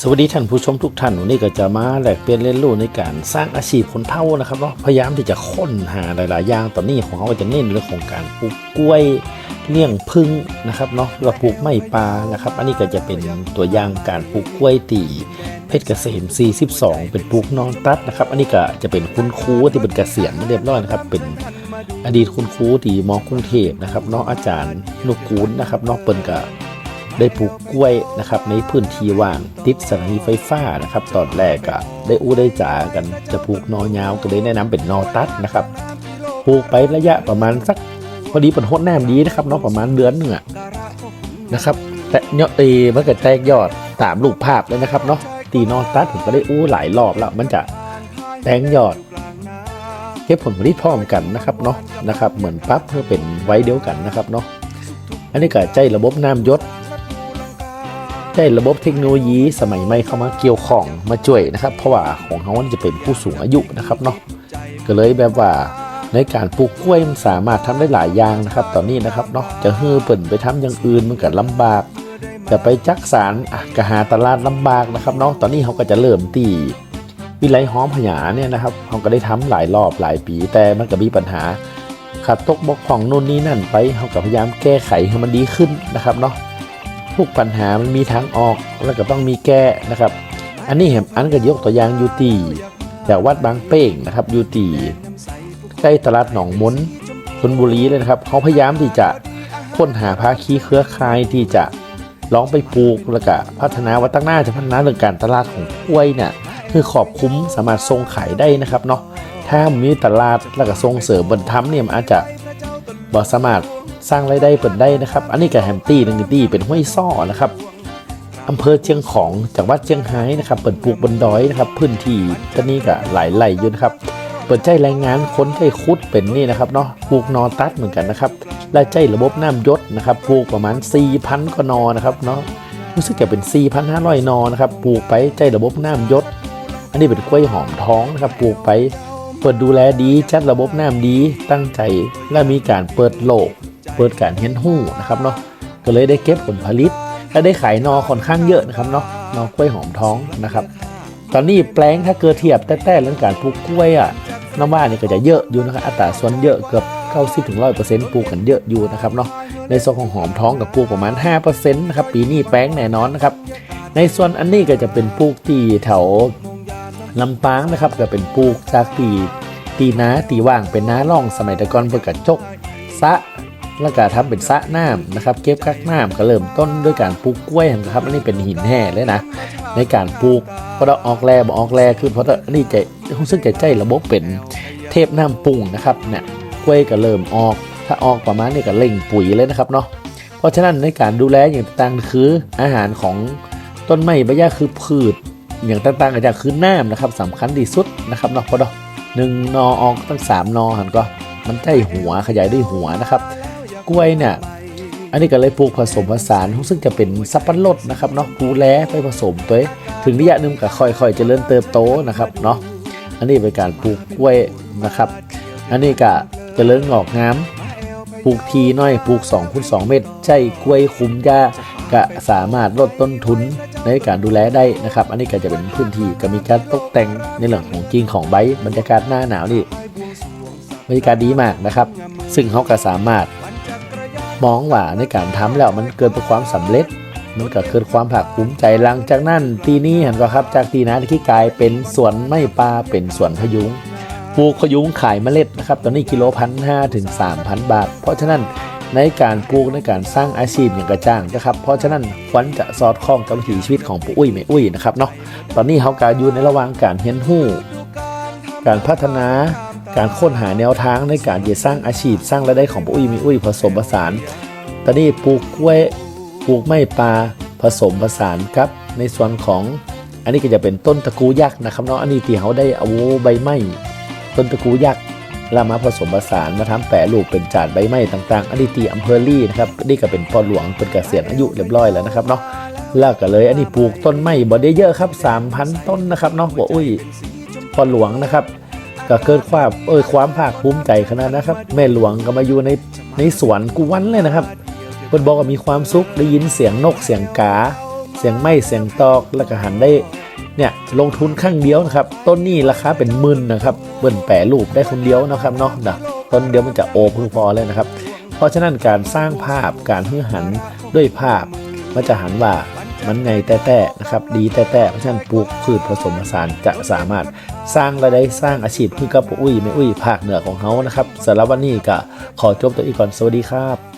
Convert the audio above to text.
สวัสดีท่านผู้ชมทุกท่านวันนี้ก็จะมาแลกเปลี่ยนเรียนรู้ในการสร้างอาชีพคนเท่านะครับเนาะพยายามที่จะค้นหาหลาย ๆ อย่างตอนนี้ของเขาจะเน้นเรื่องของการปลูกกล้วยเลี้ยงพึ่งนะครับเนาะหรือว่าปลูกไม้ปลานะครับ อันนี้ก็จะเป็นตัวอย่างการปลูกกล้วยตีเพชรเกษม42 เป็นปลูกนอนตัดนะครับ อันนี้ก็จะเป็นคุณครูที่เป็นเกษียณเรียบร้อยนะครับ เป็นอดีตคุณครูที่มอกรุงเทพนะครับเนาะอาจารย์นุกูลนะครับเนาะเปิ้นก็ ได้ปลูกกล้วยนะครับในพื้นที่ว่างติดสถานีไฟฟ้านะครับตอนแรกก็ได้อู้ได้จ๋ากันจะปลูกนอยาวก็เลยแนะนำเป็นนอตัดนะครับปลูกไประยะประมาณสักพอดีเป็นหดแนมดีนะครับเนาะประมาณเดือนหนึ่งอะนะครับแต่เนาะเอมันก็แตกยอดตามรูปภาพเลยนะครับเนาะตีนอตัดผมก็ได้อู้หลายรอบแล้วมันจะแตงยอดเก็บผลผลิตพร้อมกันนะครับเนาะนะครับเหมือนปั๊บเพื่อเป็นไว้เดียวกันนะครับเนาะอันนี้ก็ใจระบบน้ำยศ ได้ระบบเทคโนโลยีสมัยใหม่เข้ามาเกี่ยวข้องมาช่วยนะครับ เพราะว่าของเขาจะเป็นผู้สูงอายุนะครับเนาะก็เลยแบบว่าในการปลูกกล้วยมันสามารถทำได้หลายอย่างนะครับ ตอนนี้นะครับเนาะจะเฮือเปิ่นไปทำอย่างอื่นมันก็ลำบาก จะไปจักสารอะกหาตลาดลำบากนะครับเนาะตอนนี้เขาก็จะเริ่มตีวิไลหอมพยาเนี่ยนะครับเขาก็ได้ทำหลายรอบหลายปี แต่มันก็มีปัญหาขาดตกบกพร่องนู่นนี่นั่นไปเขาก็พยายามแก้ไขให้มันดีขึ้นนะครับเนาะ ทุกปัญหามันมีทางออกแล้วก็ต้องมีแก้นะครับ อันนี้เห็นอันก็ยกตัวอย่างอยูตีจากวัดบางเป้งนะครับอยูตีใกล้ตลาดหนองมนชนบุรีเลยนะครับ เขาพยายามที่จะค้นหาภาคีเครือข่ายที่จะลองไปปลูกแล้วก็พัฒนาวัฒนาจะพัฒนาเรื่องการตลาดของกล้วยเนี่ยคือขอบคุ้มสามารถส่งขายได้นะครับเนาะถ้ามีตลาดแล้วก็ส่งเสริมบนทำเนี่ยมันอาจจะบ่สามารถ สร้างรายได้เปิดได้นะครับ อันนี้กับแฮมตี้นึงตี้เป็นห้วยซ่อนะครับอำเภอเชียงของจังหวัดเชียงรายนะครับ เปิดปลูกบนดอยนะครับ พื้นที่ตอนนี้ก็หลายไหลอยู่นะครับ เปิดใจแรงงานค้นใจคุดเป็นนี่นะครับเนาะปลูกนอตัดเหมือนกันนะครับและใจระบบน้ำยศนะครับปลูกประมาณ 4,000กว่านอนะครับเนาะรู้สึกจะเป็น 4,500 นอนะครับปลูกไปใจระบบน้ำยศ อันนี้เป็นกล้วยหอมท้องนะครับปลูกไปเปิดดูแลดีจัดระบบน้ำดีตั้งใจและมีการเปิดโลก เปิดการเห็นหู้นะครับเนาะก็เลยได้เก็บผลผลิตและได้ขายนอค่อนข้างเยอะนะครับเนาะนอกล้วยหอมท้องนะครับ ตอนนี้แปลงถ้าเกิดเทียบแต่แต่เรื่องการปลูกกล้วยอะน้ำว่านี่ก็จะเยอะอยู่นะครับอัตราส่วนเยอะเกือบ90ถึง100%ปลูกกันเยอะอยู่นะครับเนาะในส่วนของหอมท้องกับปลูกประมาณ5%นะครับปีนี้แป้งแน่นอนนะครับในส่วนอันนี้ก็จะเป็นปลูกที่แถวลำปางนะครับก็เป็นปลูกจากตีตีนาตีว่างเป็นน้าล่องสมัยต่ก่อนเพื่อกระจกสะ แล้วก็ทำเป็นสระน้ำนะครับ เก็บกักน้ำก็เริ่มต้นด้วยการปลูกกล้วยนะครับอันนี้เป็นหินแห่เลยนะ ในการปลูกเพราะเราออกแร่บออกแร่คือเพราะอันนี้จะรู้สึกจะใจระบบเป็นเทพน้ำปรุงนะครับเนี่ยกล้วยก็เริ่มออก ถ้าออกประมาณนี้ก็เล่งปุ๋ยเลยนะครับเนาะเพราะฉะนั้นในการดูแลอย่างต่างๆคืออาหารของต้นไม้ใบหญ้าคือพืช อย่างต่างๆก็จะคือน้ำนะครับสำคัญที่สุดนะครับเนาะเพราะเนาหนึ่งนอออกตั้งสามนอหันก็มันใจหัวขยายด้วยหัวนะครับ กล้วยเนี่ยอันนี้ก็เลยปลูกผสมผสานซึ่งจะเป็นสับปะรดนะครับเนาะกูแลไปผสมตัวถึงระยะหนึ่งก็ค่อยๆเจริญเติบโตนะครับเนาะอันนี้เป็นการปลูกกล้วยนะครับ อันนี้ก็เจริญงอกงามปลูกทีน้อยปลูก2คูณ2เมตรใช่กล้วยคุ้มหญ้าก็สามารถลดต้นทุนในการดูแลได้นะครับ อันนี้ก็จะเป็นพื้นที่ก็มีการตกแต่งในเรื่องของจริงของใบบรรยากาศหน้าหนาวนี่บรรยากาศดีมากนะครับ ซึ่งเขาก็สามารถ มองว่าในการทำแล้วมันเกิดเป็นความสำเร็จ มันก็เกิดความภาคภูมิใจหลังจากนั้นปีนี้เห็นก็ครับจากปีนั้นที่กลายเป็นสวนไม้ปลาเป็นสวนพยุงปลูกพยุงขายเมล็ดนะครับตอนนี้กิโลพันห้าถึงสามพันบาท เพราะฉะนั้นในการปลูกในการสร้างอาชีพอย่างกระจ่างนะครับ เพราะฉะนั้นควรจะสอดคล้องกับวิถีชีวิตของปู่อุ้ยแม่อุ้ยนะครับเนาะตอนนี้เขาการอยู่ในระหว่างการเรียนรู้ การพัฒนา การค้นหาแนวทางในการจะสร้างอาชีพสร้างรายได้ของปุ้ยมีอุ้ยผสมผสาน ตอนนี้ปลูกกล้วยปลูกไม้ปลาผสมผสานครับ ในส่วนของอันนี้ก็จะเป็นต้นตะกูยักษ์นะครับเนาะอันนี้ที่เขาได้เอาใบไม้ต้นตะกูยักษ์แล้วมาผสมผสานมาทำแปรรูปเป็นจานใบไม้ต่างๆ อันนี้ตีอำเภอลี่นะครับนี่ก็เป็นพ่อหลวงเป็นเกษียณอายุเรียบร้อยแล้วนะครับเนาะแล้วก็เลยอันนี้ปลูกต้นไม้บ่ได้เยอะครับ3,000 ต้นนะครับเนาะบ่อุ้ยพ่อหลวงนะครับ ก็เกิดความเออความภาคภูมิใจขนาดนะครับ แม่หลวงก็มาอยู่ในในสวนกูวันเลยนะครับเพิ่นบอกว่ามีความสุขได้ยินเสียงนกเสียงกา เสียงไม้เสียงตอกแล้วก็หันได้เนี่ยลงทุนครั้งเดียวนะครับ ต้นนี้ราคาเป็นหมื่นนะครับเบิ่นแปรรูปได้คนเดียวนะครับเนาะนะต้นเดียวมันจะโอเพึงพอเลยนะครับ เพราะฉะนั้นการสร้างภาพการฮือหันด้วยภาพมันจะหันว่า มันไงแต่แต่นะครับดีแต่แต่เพราะฉะนั้นปลูกพืชผสมผสานจะสามารถสร้างรายได้สร้างอาชีพให้กับอุ้ยไม่อุ้ยภาคเหนือของเขานะครับสำหรับวันนี้ก็ขอจบตัวอีกก่อนสวัสดีครับ